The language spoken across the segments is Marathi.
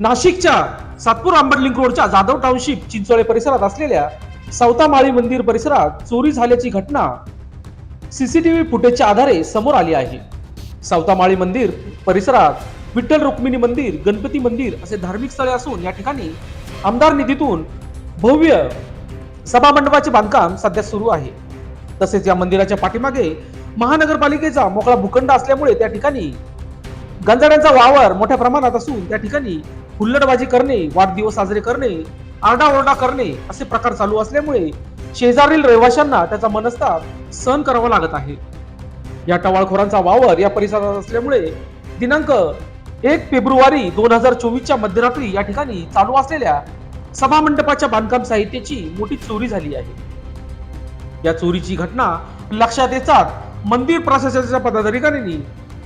नाशिकच्या सातपूर आंबट रोडच्या जाधव टाउनशिप चिंचोळे परिसरात असलेल्या सवतामाळी मंदिर परिसरात चोरी झाल्याची घटना सीसीटीव्ही फुटेजच्या आधारे समोर आली आहे. सावतामाळी मंदिर परिसरात विठ्ठल रुक्मिणी मंदिर गणपती मंदिर असे धार्मिक स्थळे असून या ठिकाणी आमदार निधीतून भव्य सभामंडपाचे बांधकाम सध्या सुरू आहे. तसेच या मंदिराच्या पाठीमागे महानगरपालिकेचा मोकळा भूखंड असल्यामुळे त्या ठिकाणी गंजाड्यांचा वावर मोठ्या प्रमाणात असून त्या ठिकाणी हुल्लडबाजी करणे वाढदिवस साजरे करणे आरडाओरडा करणे असे प्रकार चालू असल्यामुळे शेजारील रहिवाशांना त्याचा मनस्ताप सहन करावा लागत आहे. या टवाळखोरांचा वावर या परिसरात असल्यामुळे दिनांक एक फेब्रुवारी दोन हजार चोवीसच्या मध्यरात्री या ठिकाणी चालू असलेल्या सभामंडपाच्या बांधकाम साहित्याची मोठी चोरी झाली आहे. या चोरीची घटना लक्षात येताच मंदिर प्रशासनाच्या पदाधिकाऱ्यांनी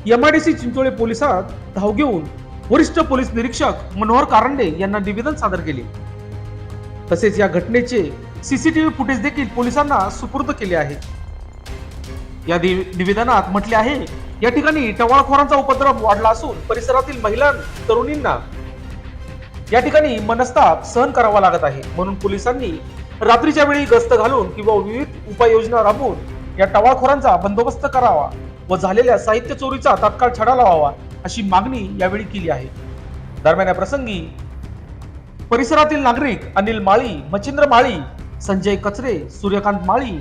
एमआयडीसी चिंचोळे पोलिसात धाव घेऊन वरिष्ठ पोलीस निरीक्षक मनोहर कारंडे यांना निवेदन सादर केले. तसेच या घटनेचे सीसीटीव्ही फुटेज देखील पोलिसांना सुपूर्द केले आहे. या निवेदनात म्हटले आहे या ठिकाणी टवाळखोरांचा उपद्रव वाढला असून परिसरातील महिला तरुणींना या ठिकाणी मनस्ताप सहन करावा लागत आहे. म्हणून पोलिसांनी रात्रीच्या वेळी गस्त घालून किंवा विविध उपाययोजना राबवून या टवाळखोरांचा बंदोबस्त करावा. व झालेल्या साहित्य चोरीचा तात्काळ छडा लावावा अशी मागणी यावेळी केली आहे. दरम्यान या प्रसंगी परिसरातील नागरिक अनिल माळी मच्छिंद्र माळी संजय कचरे सूर्यकांत माळी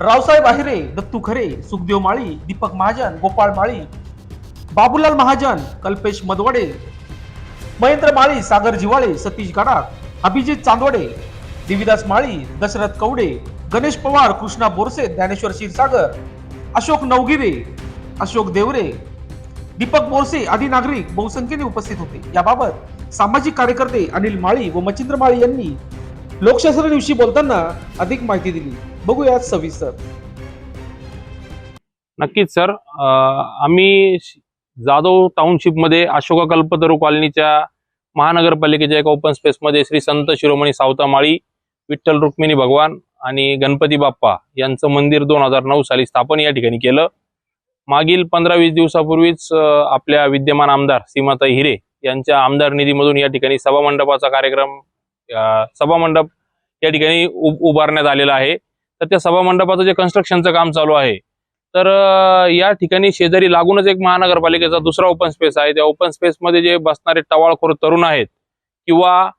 रावसाहेब आहिरे दत्तू खरे सुखदेव माळी दीपक महाजन गोपाळ माळी बाबूलाल महाजन कल्पेश मदवडे महेंद्र माळी सागर जिवाळे सतीश गडाख अभिजित चांदवडे देविदास माळी दशरथ कवडे गणेश पवार कृष्णा बोरसे ज्ञानेश्वर क्षीरसागर अशोक नवगिरे अशोक देवरे दीपक बोरसे आदी नागरिक बहुसंख्येने उपस्थित होते. याबाबत सामाजिक कार्यकर्ते अनिल माळी व मच्छिंद्र माळी यांनी लोकशास्त्र दिवशी बोलताना अधिक माहिती दिली. बघूया सविस्तर. नक्कीच सर. अं, आम्ही जाधव जाधव टाउनशिपमध्ये अशोका कल्पतरू कॉलनीच्या महानगरपालिकेच्या एका ओपन स्पेसमध्ये श्री संत शिरोमणी सावतामाळी विठ्ठल रुक्मिणी भगवान आणि गणपती बाप्पा यांचं मंदिर दोन हजार नऊ साली स्थापन या ठिकाणी केलं. मागील पंधरा वीस दिवसापूर्वीच आपल्या विद्यमान आमदार सीमाताई हिरे यांच्या आमदार निधीमधून या ठिकाणी सभामंडपाचा कार्यक्रम सभामंडप या ठिकाणी उभारण्यात आलेला आहे. तर त्या सभामंडपाचं जे कन्स्ट्रक्शनचं काम चालू आहे तर या ठिकाणी शेजारी लागूनच एक महानगरपालिकेचा दुसरा ओपन स्पेस आहे. त्या ओपन स्पेसमध्ये जे बसणारे टवाळखोर तरुण आहेत किंवा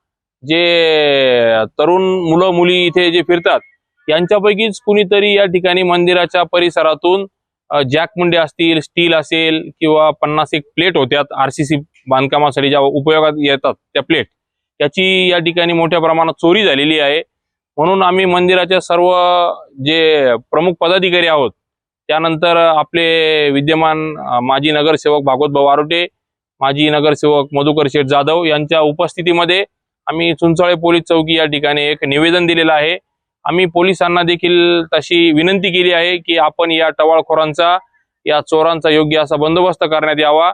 जे तरुण मुलं मुली इथे जे फिरतात यांच्यापैकीच कुणीतरी या ठिकाणी मंदिराच्या परिसरातून जॅक मुंडे असतील स्टील असेल किंवा पन्नास एक प्लेट होत्यात आरसीसी बांधकामासाठी ज्या उपयोगात येतात त्या प्लेट याची या ठिकाणी मोठ्या प्रमाणात चोरी झालेली आहे. म्हणून आम्ही मंदिराच्या सर्व जे प्रमुख पदाधिकारी आहोत त्यानंतर आपले विद्यमान माजी नगरसेवक भागवत भाऊ आरोटे माजी नगरसेवक मधुकर शेठ जाधव यांच्या उपस्थितीमध्ये आम्ही चुंचाळे पोलीस चौकी या ठिकाणी एक निवेदन दिलेलं आहे. आम्ही पोलिसांना देखील तशी विनंती केली आहे की आपण या टवाळखोरांचा या चोरांचा योग्य असा बंदोबस्त करण्यात यावा.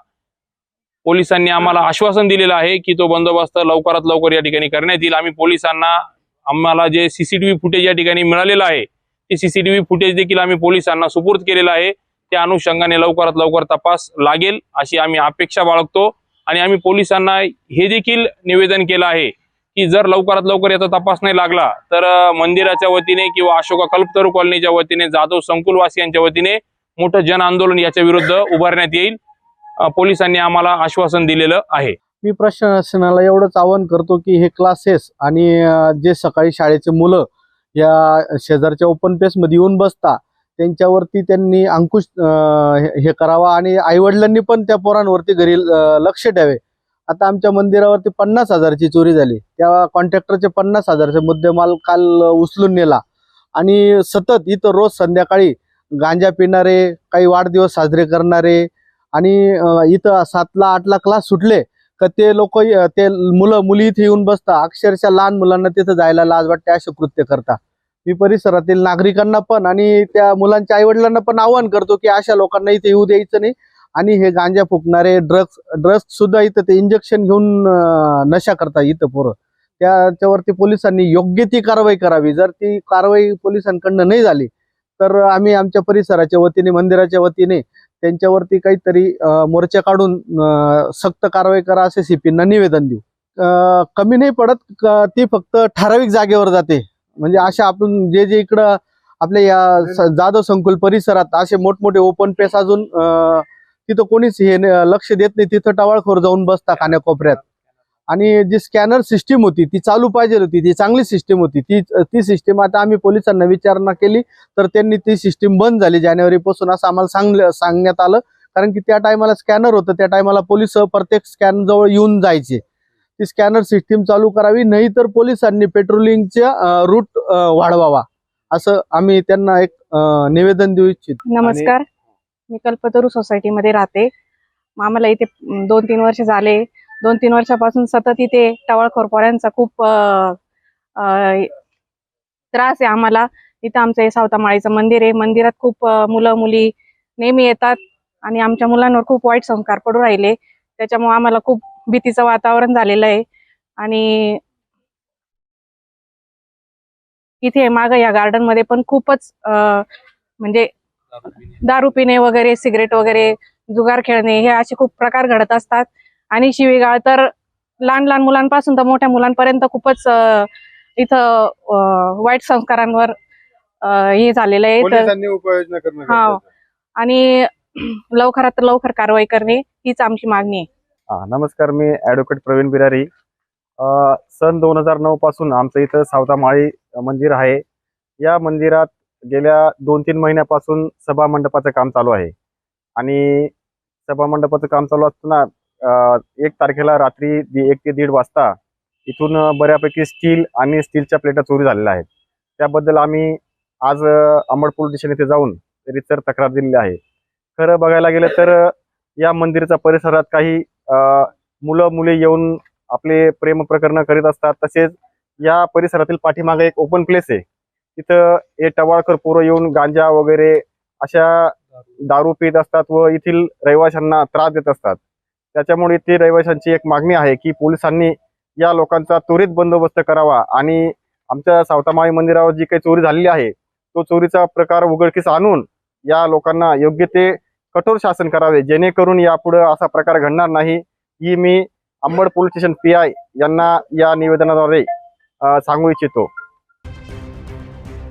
पोलिसांनी आम्हाला आश्वासन दिलेलं आहे की तो बंदोबस्त लवकरात लवकर या ठिकाणी करण्यात येईल. आम्ही पोलिसांना आम्हाला जे सीसीटीव्ही फुटेज या ठिकाणी मिळालेलं आहे ते सीसीटीव्ही फुटेज देखील आम्ही पोलिसांना सुपूर्द केलेलं आहे. त्या अनुषंगाने लवकरात लवकर तपास लागेल अशी आम्ही अपेक्षा बाळगतो आणि आम्ही पोलिसांना हे देखील निवेदन केलं आहे की जर लवकरात लवकर याचा तपास नाही लागला तर मंदिराच्या वतीने किंवा अशोका कल्पतरू कॉलनीच्या वतीने जाधव संकुलवासियांच्या वतीने मोठं जन आंदोलन याच्या विरुद्ध उभारण्यात येईल. पोलिसांनी आम्हाला आश्वासन दिलेलं आहे. मी प्रशासनाला एवढंच आवाहन करतो की हे क्लासेस आणि जे सकाळी शाळेचे मुलं या शेजारच्या ओपनमध्ये येऊन बसता त्यांच्यावरती त्यांनी अंकुश हे- हे करावा आणि आईवडिलांनी पण त्या पोरांवरती घरी लक्ष द्यावे. आता आमच्या मंदिरावरती पन्नास हजारची चोरी झाली. त्या कॉन्ट्रॅक्टरचे पन्नास हजारचे मुद्देमाल काल उचलून नेला. आणि सतत इथं रोज संध्याकाळी गांजा पिणारे काही वाढदिवस साजरे करणारे आणि इथं सातला आठला क्लास सुटले तर ते लोक ते मुलं मुली इथे येऊन बसता अक्षरशः लहान मुलांना तिथं जायला लाज वाटते असे कृत्य करता मी परिसरातील नागरिकांना पण आणि त्या मुलांच्या आईवडिलांना पण आवाहन करतो की अशा लोकांना इथे येऊ द्यायचं नाही. आणि हे गांजा फुकणारे ड्रग्स ड्रग्स सुद्धा इथं ते इंजेक्शन घेऊन नशा करता इथं पोरं. त्याच्यावरती पोलिसांनी योग्य ती कारवाई करावी. जर ती कारवाई पोलिसांकडनं नाही झाली तर आम्ही आमच्या परिसराच्या वतीने मंदिराच्या वतीने त्यांच्यावरती काहीतरी मोर्चा काढून सक्त कारवाई करा असे सीपींना निवेदन देऊ. कमी नाही पडत ती फक्त ठराविक जागेवर जाते. म्हणजे अशा आपण जे जे इकडं आपल्या या जाधव संकुल परिसरात असे मोठमोठे ओपन पेस अजून तिथं कोणीच हे लक्ष देत नाही. तिथं टवाळखोर जाऊन बसता खाण्याकोपऱ्यात. आणि जी स्कॅनर सिस्टीम होती ती चालू पाहिजे होती. ती चांगली सिस्टीम होती. ती ती सिस्टीम आता आम्ही पोलिसांना विचारणा केली तर त्यांनी ती सिस्टीम बंद झाली. जानेवारी पासून असं आम्हाला सांगलं सांगण्यात आलं. कारण की त्या टायमाला स्कॅनर होतं. त्या टायमाला पोलीस प्रत्येक स्कॅन जवळ येऊन जायचे. ती स्कॅनर सिस्टीम चालू करावी नाही तर पोलिसांनी पेट्रोलिंगच्या रूट वाढवावा. असं आम्ही त्यांना एक निवेदन देऊ इच्छितो. नमस्कार. मी कल्पतरू सोसायटीमध्ये राहते. आम्हाला इथे दोन तीन वर्ष झाले. दोन तीन वर्षापासून सतत इथे टवाळखोर खोरपोऱ्यांचा खूप त्रास आहे आम्हाला. इथं आमचं हे सावतामाळीचं मंदिर आहे. मंदिरात खूप मुलं मुली नेहमी येतात आणि आमच्या मुलांवर खूप वाईट संस्कार पडू राहिले. त्याच्यामुळे आम्हाला खूप भीतीचं वातावरण झालेलं आहे. आणि इथे मागं या गार्डनमध्ये पण खूपच म्हणजे दारू पिणे वगैरे सिगरेट वगैरे जुगार खेळणे हे असे खूप प्रकार घडत असतात. आणि शिवीगाळ तर लहान लहान मुलांपासून तर मोठ्या मुलांपर्यंत खूपच इथं वाईट संस्कारांवर हे झालेलं आहे. तर पोलिसांनी उपाययोजना करणं हा. आणि लवकरात लवकर कारवाई करणे हीच आमची मागणी आहे. हा, नमस्कार मी ऍडव्होकेट प्रवीण बिरारी. सन दोन हजार नऊ पासून आमचं इथं सावता माळी मंदिर आहे. या मंदिरात गेल्या दोन तीन महिन्यापासून सभा मंडपाचं काम चालू आहे. आणि सभा मंडपाचं काम चालू असताना एक तारखेला रात्री एक ते दीड वाजता इथून बऱ्यापैकी स्टील आणि स्टीलच्या प्लेटा चोरी झालेल्या आहेत. त्याबद्दल आम्ही आज अंबड पोलीस स्टेशन इथे जाऊन रितसर तक्रार दिलेली आहे. खरं बघायला गेलं तर या मंदिराच्या परिसरात काही मुलं मुली येऊन आपले प्रेम प्रकरणं करीत असतात. तसेच या परिसरातील पाठीमागे एक ओपन प्लेस आहे. तिथं हे टवाळकर पोरं येऊन गांजा वगैरे अशा दारू पित असतात व येथील रहिवाशांना त्रास देत असतात. त्याच्यामुळे येथील रहिवाशांची एक मागणी आहे की पोलिसांनी या लोकांचा त्वरित बंदोबस्त करावा आणि आमच्या सावतामाई मंदिरावर जी काही चोरी झालेली आहे तो चोरीचा प्रकार उघडकीस आणून या लोकांना योग्य ते कठोर शासन करावे जेणेकरून यापुढे असा प्रकार घडणार नाही ही मी Ambad police station P I यांना या निवेदनाद्वारे सांगू इच्छितो.